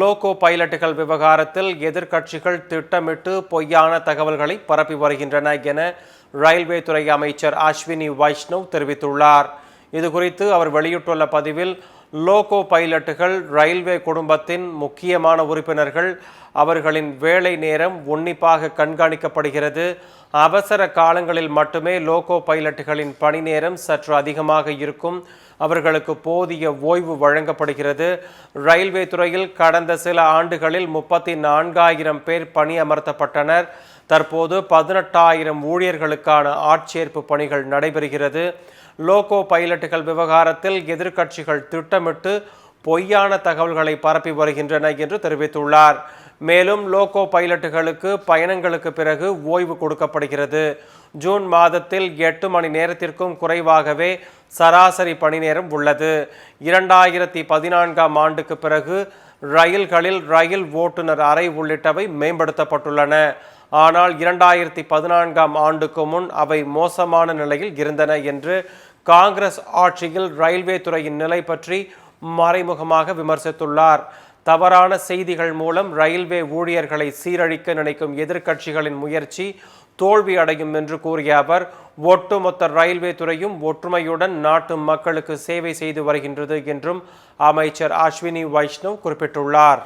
Logo பைலட்டுகள் விவகாரத்தில் எதிர்க்கட்சிகள் திட்டமிட்டு பொய்யான தகவல்களை பரப்பி வருகின்றன என ரயில்வே துறை அமைச்சர் அஸ்வினி வைஷ்ணவ் தெரிவித்துள்ளார். இதுகுறித்து அவர் வெளியிட்டுள்ள பதிவில் லோகோ பைலட்டுகள் ரயில்வே குடும்பத்தின் முக்கியமான உறுப்பினர்கள் அவர்களின் வேலை நேரம் உன்னிப்பாக கண்காணிக்கப்படுகிறது. அவசர காலங்களில் மட்டுமே லோகோ பைலட்டுகளின் பணி நேரம் சற்று அதிகமாக இருக்கும். அவர்களுக்கு போதிய ஓய்வு வழங்கப்படுகிறது. ரயில்வே துறையில் கடந்த சில ஆண்டுகளில் முப்பத்தி நான்காயிரம் பேர் பணியமர்த்தப்பட்டனர் தற்போது பதினெட்டாயிரம் ஊழியர்களுக்கான ஆட்சேர்ப்பு பணிகள் நடைபெறுகிறது. லோகோ பைலட்டுகள் விவகாரத்தில் எதிர்க்கட்சிகள் திட்டமிட்டு பொய்யான தகவல்களை பரப்பி வருகின்றன என்று தெரிவித்துள்ளார். மேலும் லோகோ பைலட்டுகளுக்கு பயணங்களுக்கு பிறகு ஓய்வு கொடுக்கப்படுகிறது. ஜூன் மாதத்தில் எட்டு மணி நேரத்திற்கும் குறைவாகவே சராசரி பணி நேரம் உள்ளது. இரண்டாயிரத்தி பதினான்காம் ஆண்டுக்கு பிறகு ரயில்களில் ரயில் ஓட்டுநர் அறை உள்ளிட்டவை மேம்படுத்தப்பட்டுள்ளன. ஆனால் இரண்டாயிரத்தி பதினான்காம் ஆண்டுக்கு முன் அவை மோசமான நிலையில் இருந்தன என்று காங்கிரஸ் ஆட்சியில் ரயில்வே துறையின் நிலை பற்றி மறைமுகமாக விமர்சித்துள்ளார். தவறான செய்திகள் மூலம் ரயில்வே ஊழியர்களை சீரழிக்க நினைக்கும் எதிர்க்கட்சிகளின் முயற்சி தோல்வி அடையும் என்று கூறிய அவர் ஒட்டுமொத்த ரயில்வே துறையும் ஒற்றுமையுடன் நாட்டு மக்களுக்கு சேவை செய்து வருகின்றது என்றும் அமைச்சர் அஸ்வினி வைஷ்ணவ் குறிப்பிட்டுள்ளார்.